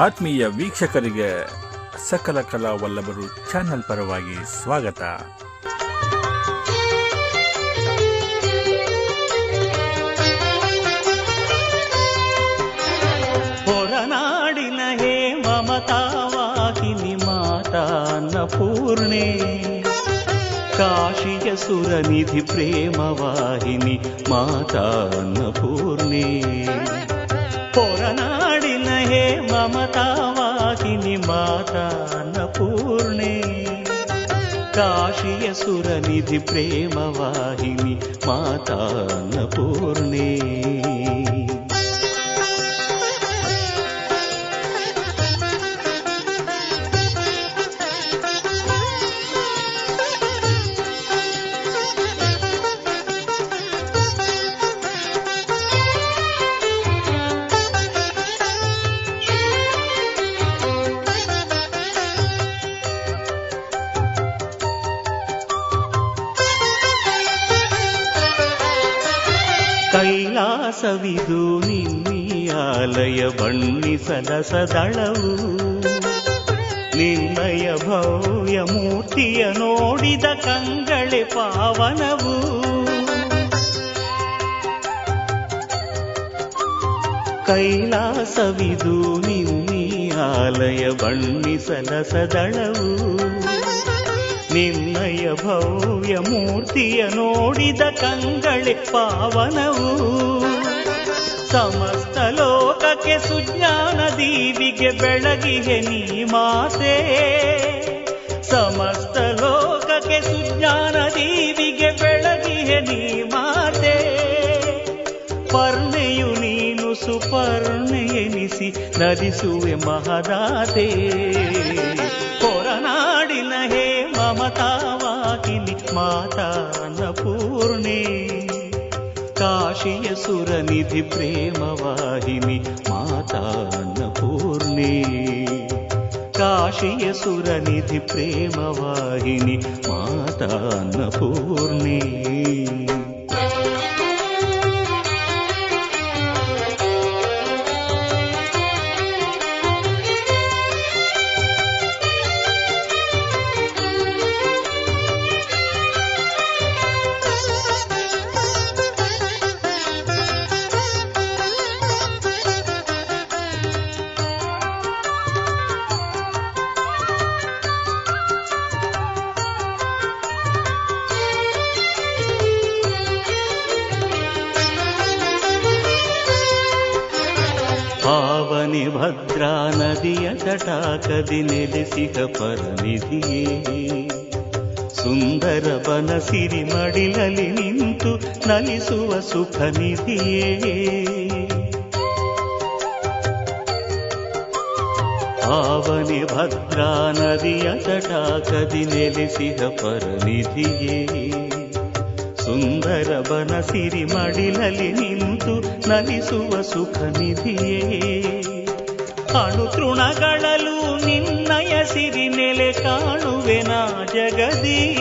ಆತ್ಮೀಯ ವೀಕ್ಷಕರಿಗೆ ಸಕಲ ಕಲಾ ವಲ್ಲಭರು ಚಾನೆಲ್ ಪರವಾಗಿ ಸ್ವಾಗತ. ಹೊರನಾಡಿನ ಹೇ ಮಮತಾವಾಹಿನಿ ಮಾತಾನ್ನ ಪೂರ್ಣೆ. ಕಾಶಿಯ ಸುರನಿಧಿ ಪ್ರೇಮವಾಹಿನಿ ಮಾತಾನ್ನ ಅನ್ನಪೂರ್ಣೆ ಹೊರನಾಡಿನ ಹೇ ಮಮತಾವಾಹಿನಿ ಮಾತಾ ಅನ್ನಪೂರ್ಣೆ ಕಾಶಿಯ ಸುರನಿಧಿ ಪ್ರೇಮವಾಹಿನಿ ಮಾತಾ ಅನ್ನಪೂರ್ಣೆ ಕೈಲಾಸವಿದು ನಿನ್ನಿಯಾಲಯ ಬಣ್ಣಿಸದ ಸದಳವು ನಿನ್ನಯ ಭವ್ಯ ಮೂರ್ತಿಯ ನೋಡಿದ ಕಂಗಳೆ ಪಾವನವು. ಕೈಲಾಸವಿದು ನಿನ್ನಿಯಾಲಯ ಬಣ್ಣಿಸದ ಸದಳವು ನಿನ್ನಯ ಭವ್ಯ ಮೂರ್ತಿಯ ನೋಡಿದ ಕಂಗಳೆ ಪಾವನವು. ಸಮಸ್ತ ಲೋಕಕ್ಕೆ ಸುಜ್ಞಾನ ದೀವಿಗೆ ಬೆಳಗಿಗೆ ನೀ ಮಾತೆ. ಸಮಸ್ತ ಲೋಕಕ್ಕೆ ಸುಜ್ಞಾನ ದೀವಿಗೆ ಬೆಳಗಿಗೆ ನೀ ಮಾತೆ. ಪರ್ಣೆಯು ನೀನು ಸುಪರ್ಣೆ ಎನಿಸಿ ನದಿಸುವೆ ಮಹದಾತೆ. ಮಮತಾವಾಗಿನಿ ಮಾತಾ ಅನ್ನಪೂರ್ಣೆ ಕಾಶಿಯ ಸುರನಿಧಿ ಪ್ರೇಮವಾಹಿನಿ ಮಾತಾ ಅನ್ನಪೂರ್ಣೆ ಕಾಶಿಯ ಸುರನಿಧಿ ಪ್ರೇಮವಾಹಿನಿ ಮಾತಾ ಅನ್ನಪೂರ್ಣೆ ಪಾವನಿ ಭದ್ರಾ ನದಿಯ ತಟಾಕದಿ ನೆಲೆಸಿದ ಪರನಿಧಿಯೇ ಸುಂದರ ಬನಸಿರಿ ಮಡಿಲಲಿ ನಿಂತು ನಲಿಸುವ ಸುಖ ನಿಧಿಯೇ ಪಾವನಿ ಭದ್ರಾ ನದಿಯ ತಟಾಕದಿ ನೆಲೆಸಿದ ಪರನಿಧಿಯೇ ಸುಂದರ ಬನಸಿರಿ ಮಡಿಲಲಿ ನಿಂತು ನಲಿಸುವ ಸುಖ ನಿಧಿಯೇ ಅಣು ತೃಣಗಳಲು ನಿನ್ನಯ ಸಿರಿ ನೆಲೆ ಕಾಣುವೆನ ಜಗದಿ.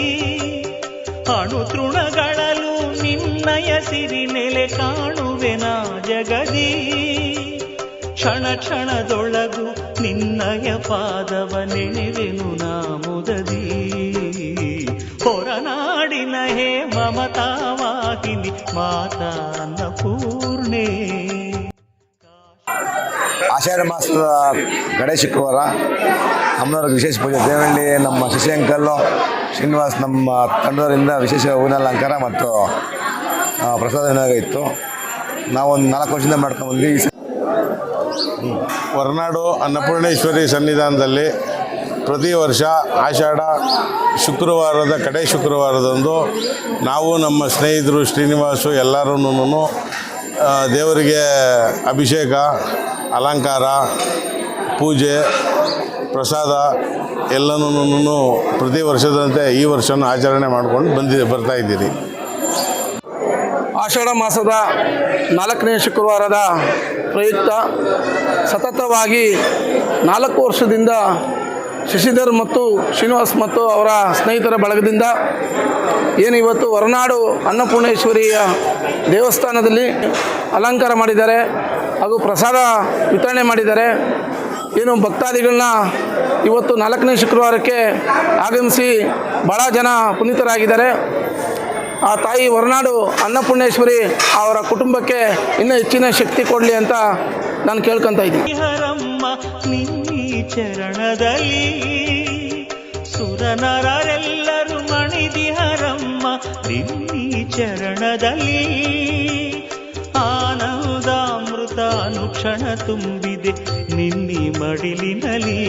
ಅಣು ತೃಣಗಳಲು ನಿನ್ನಯ ಸಿರಿ ನೆಲೆ ಕಾಣುವೆನ ಜಗದಿ. ಕ್ಷಣ ಕ್ಷಣದೊಳಗು ನಿನ್ನಯ ಪಾದವ ನೆನೆವೆನು ನಾ ಮುದದಿ. ಹೊರನಾಡಿನ ಹೇ ಮಮತಾವಾಗಿನಿ ಮಾತಾನ್ನ ಅನ್ನಪೂರ್ಣೆ ಆಷಾಢ ಮಾಸದ ಗಣೇಶ ಶುಕ್ರವಾರ ಅಮ್ಮನವ್ರಿಗೆ ವಿಶೇಷ ಪೂಜೆ. ದೇವಳ್ಳಿ ನಮ್ಮ ಶಶಿ ಅಂಕಲ್ ಶ್ರೀನಿವಾಸ್ ನಮ್ಮ ತಂಡದವರಿಂದ ವಿಶೇಷ ಹೂವಿನ ಅಲಂಕಾರ ಮತ್ತು ಪ್ರಸಾದ ವಿನಿಯೋಗ ಇತ್ತು. ನಾವೊಂದು ನಾಲ್ಕು ವರ್ಷದಿಂದ ಮಾಡ್ಕೊಂಡು ಬಂದ್ವಿ. ಹೊರನಾಡು ಅನ್ನಪೂರ್ಣೇಶ್ವರಿ ಸನ್ನಿಧಾನದಲ್ಲಿ ಪ್ರತಿ ವರ್ಷ ಆಷಾಢ ಶುಕ್ರವಾರದ, ಕಡೆ ಶುಕ್ರವಾರದಂದು ನಾವು ನಮ್ಮ ಸ್ನೇಹಿತರು ಶ್ರೀನಿವಾಸು ಎಲ್ಲರೂ ದೇವರಿಗೆ ಅಭಿಷೇಕ ಅಲಂಕಾರ, ಪೂಜೆ, ಪ್ರಸಾದ ಎಲ್ಲನೂ ಪ್ರತಿ ವರ್ಷದಂತೆ ಈ ವರ್ಷನೂ ಆಚರಣೆ ಮಾಡ್ಕೊಂಡು ಬಂದಿ, ಬರ್ತಾ ಇದ್ದೀರಿ. ಆಷಾಢ ಮಾಸದ ನಾಲ್ಕನೇ ಶುಕ್ರವಾರದ ಪ್ರಯುಕ್ತ ಸತತವಾಗಿ ನಾಲ್ಕು ವರ್ಷದಿಂದ ಶಶಿಧರ್ ಮತ್ತು ಶ್ರೀನಿವಾಸ್ ಮತ್ತು ಅವರ ಸ್ನೇಹಿತರ ಬಳಗದಿಂದ ಏನು ಇವತ್ತು ಹೊರನಾಡು ಅನ್ನಪೂರ್ಣೇಶ್ವರಿಯ ದೇವಸ್ಥಾನದಲ್ಲಿ ಅಲಂಕಾರ ಮಾಡಿದ್ದಾರೆ. ಹಾಗೂ ಪ್ರಸಾದ ವಿತರಣೆ ಮಾಡಿದ್ದಾರೆ ಏನು ಭಕ್ತಾದಿಗಳನ್ನ ಇವತ್ತು ನಾಲ್ಕನೇ ಶುಕ್ರವಾರಕ್ಕೆ ಆಗಮಿಸಿ ಭಾಳ ಜನ ಪುನೀತರಾಗಿದ್ದಾರೆ. ಆ ತಾಯಿ ಹೊರನಾಡು ಅನ್ನಪೂರ್ಣೇಶ್ವರಿ ಅವರ ಕುಟುಂಬಕ್ಕೆ ಇನ್ನೂ ಹೆಚ್ಚಿನ ಶಕ್ತಿ ಕೊಡಲಿ ಅಂತ ನಾನು ಕೇಳ್ಕೊತಾ ಇದ್ದೀನಿ. ಚರಣದಲ್ಲಿ ಸುರನರೆಲ್ಲರೂ ಮಣಿದಿಹರಮ್ಮ, ನಿನ್ನಿ ಚರಣದಲ್ಲಿ ಅನುಕ್ಷಣ ತುಂಬಿದೆ ನಿನ್ನಿ ಮಡಿಲಿನಲ್ಲಿ.